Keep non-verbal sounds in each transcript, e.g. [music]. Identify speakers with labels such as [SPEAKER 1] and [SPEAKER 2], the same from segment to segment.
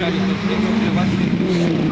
[SPEAKER 1] જારી કરશે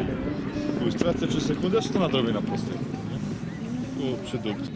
[SPEAKER 1] i tu stracę 3 sekundy, aż to nadrobię na prostej. Nie? Tu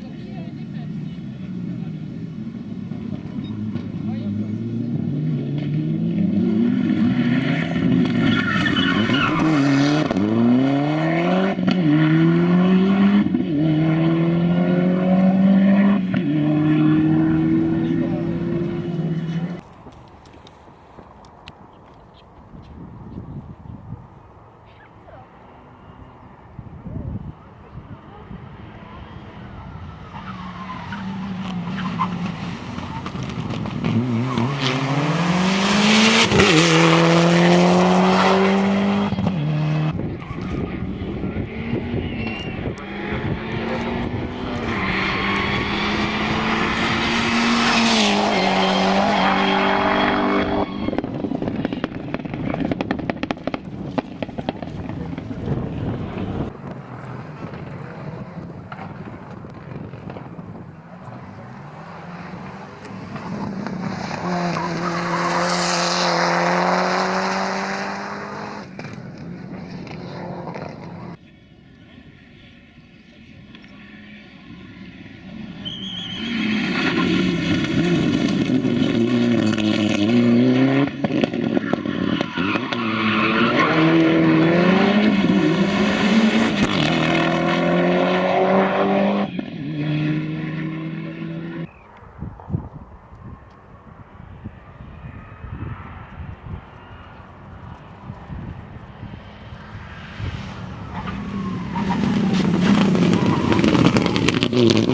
[SPEAKER 2] Mm-hmm.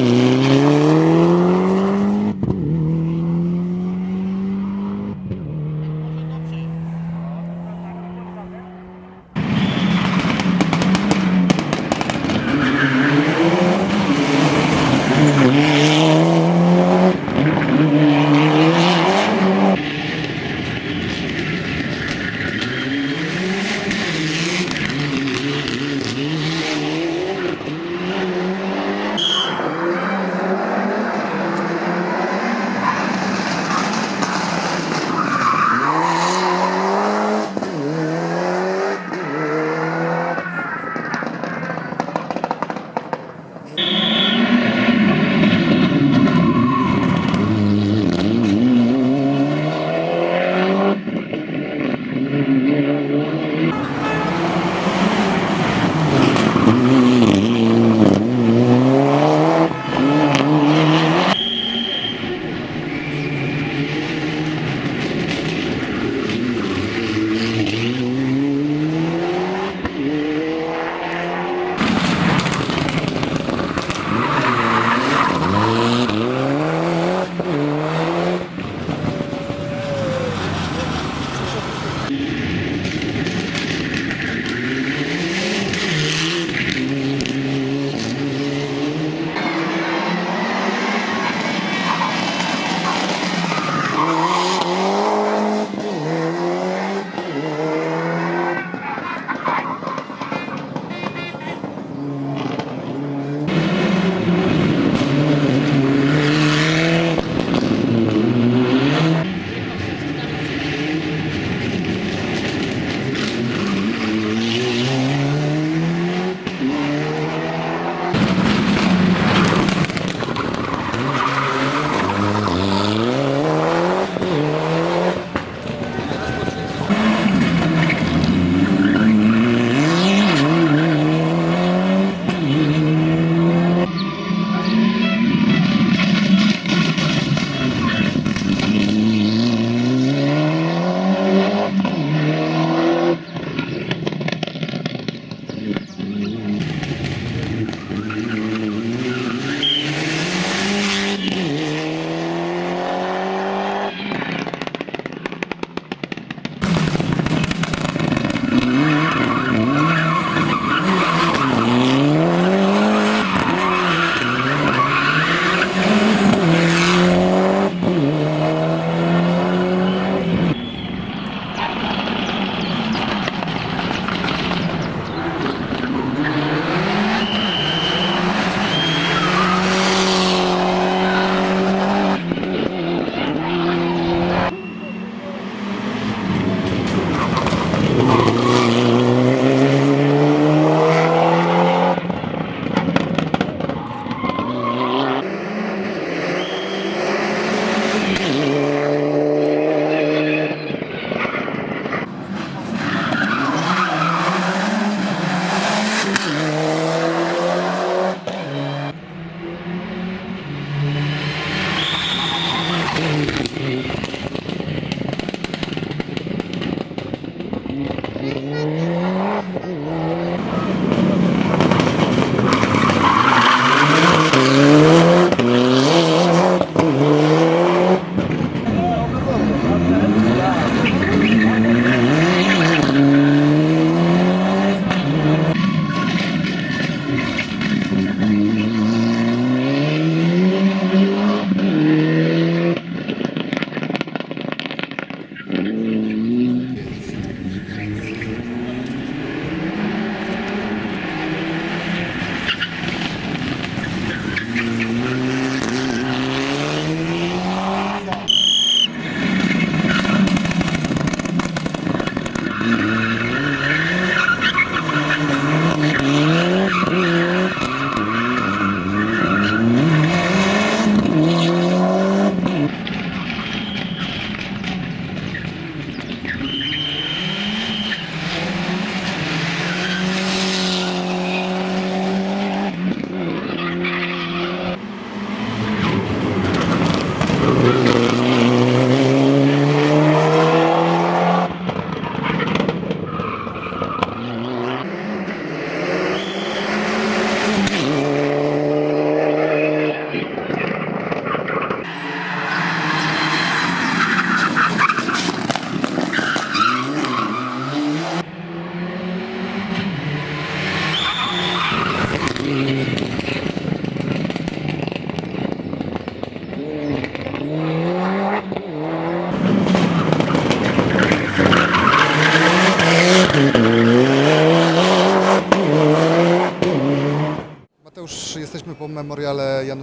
[SPEAKER 2] Mm-hmm.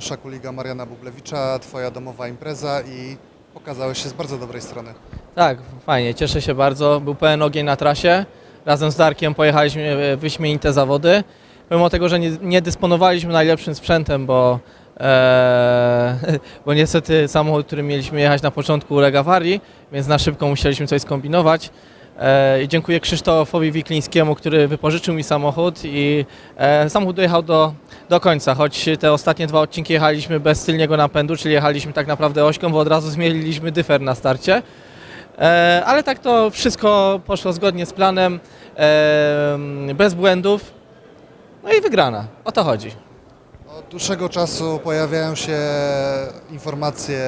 [SPEAKER 2] Janusza Kuliga, Mariana Bublewicza, Twoja domowa impreza i pokazałeś się z bardzo dobrej strony.
[SPEAKER 3] Tak, fajnie, cieszę się bardzo. Był pełen ogień na trasie. Razem z Darkiem pojechaliśmy w wyśmienite zawody. Pomimo tego, że nie, nie dysponowaliśmy najlepszym sprzętem, bo, e, [laughs] bo niestety samochód, którym mieliśmy jechać na początku uległ awarii, więc na szybko musieliśmy coś skombinować. E, I dziękuję Krzysztofowi Wiklińskiemu, który wypożyczył mi samochód i e, samochód dojechał do, do końca, choć te ostatnie dwa odcinki jechaliśmy bez tylniego napędu, czyli jechaliśmy tak naprawdę ośką, bo od razu zmieniliśmy dyfer na starcie. E, ale tak to wszystko poszło zgodnie z planem, bez błędów. No i wygrana. O to chodzi.
[SPEAKER 2] Od dłuższego czasu pojawiają się informacje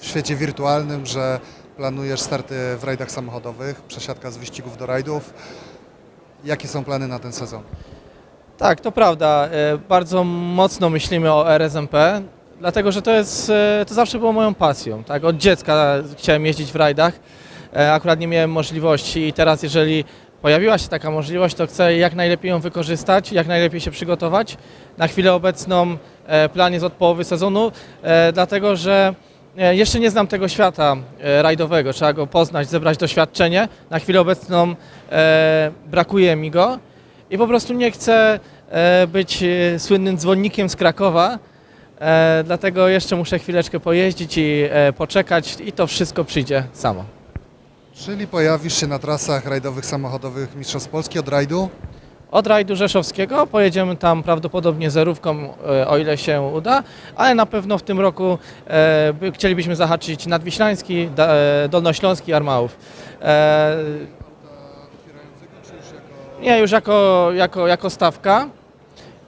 [SPEAKER 2] w świecie wirtualnym, że planujesz starty w rajdach samochodowych, przesiadka z wyścigów do rajdów. Jakie są plany na ten sezon?
[SPEAKER 3] Tak, to prawda. E, Bardzo mocno myślimy o RSMP, dlatego że to jest, e, to zawsze było moją pasją. Tak? Od dziecka chciałem jeździć w rajdach, e, akurat nie miałem możliwości i teraz jeżeli pojawiła się taka możliwość, to chcę jak najlepiej ją wykorzystać, jak najlepiej się przygotować. Na chwilę obecną plan jest od połowy sezonu, dlatego że jeszcze nie znam tego świata e, rajdowego, trzeba go poznać, zebrać doświadczenie. Na chwilę obecną e, brakuje mi go i po prostu nie chcę e, być e, słynnym dzwonnikiem z Krakowa, e, dlatego jeszcze muszę chwileczkę pojeździć i e, poczekać i to wszystko przyjdzie samo.
[SPEAKER 2] Czyli pojawisz się na trasach rajdowych samochodowych Mistrzostw Polski od rajdu.
[SPEAKER 3] Od rajdu rzeszowskiego pojedziemy tam prawdopodobnie zerówką, e, o ile się uda, ale na pewno w tym roku e, by- chcielibyśmy zahaczyć Nadwiślański, e, Dolnośląski, Armałów. Nie, już jako, jako, jako stawka,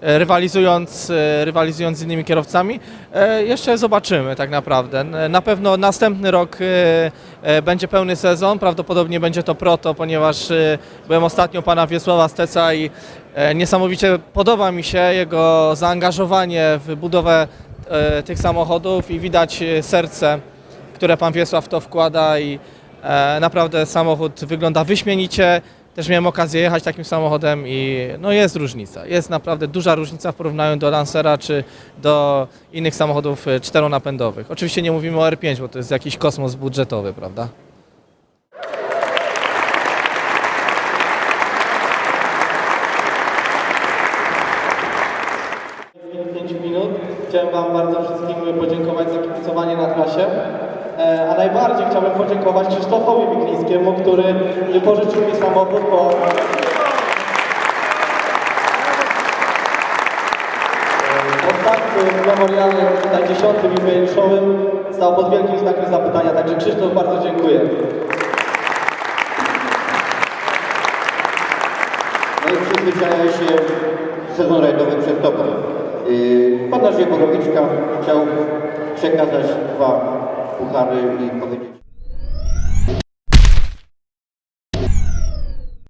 [SPEAKER 3] rywalizując, e, rywalizując z innymi kierowcami. E, Jeszcze zobaczymy tak naprawdę. Na pewno następny rok e, e, będzie pełny sezon, prawdopodobnie będzie to proto, ponieważ e, byłem ostatnio pana Wiesława Steca i e, niesamowicie podoba mi się jego zaangażowanie w budowę e, tych samochodów i widać e, serce, które pan Wiesław to wkłada i e, naprawdę samochód wygląda wyśmienicie. Też miałem okazję jechać takim samochodem i no jest różnica. Jest naprawdę duża różnica w porównaniu do Lancera czy do innych samochodów e, czteronapędowych. Oczywiście nie mówimy o R5, bo to jest jakiś kosmos budżetowy, prawda? Chciałem Wam bardzo wszystkim podziękować za kibicowanie na trasie. E, A najbardziej chciałbym podziękować Krzysztofowi Wiklińskiemu, który wypożyczył mi samochód, bo w ostatnim memoriale, tutaj dziesiątym jubileuszowym, stał pod wielkim znakiem zapytania. Także Krzysztof, bardzo dziękuję.
[SPEAKER 4] No i przyzwyczaja się sezon rajdowy przed tobą. Yy, Pan Andrzej Borowiczka chciał przekazać dwa puchary i powiedzieć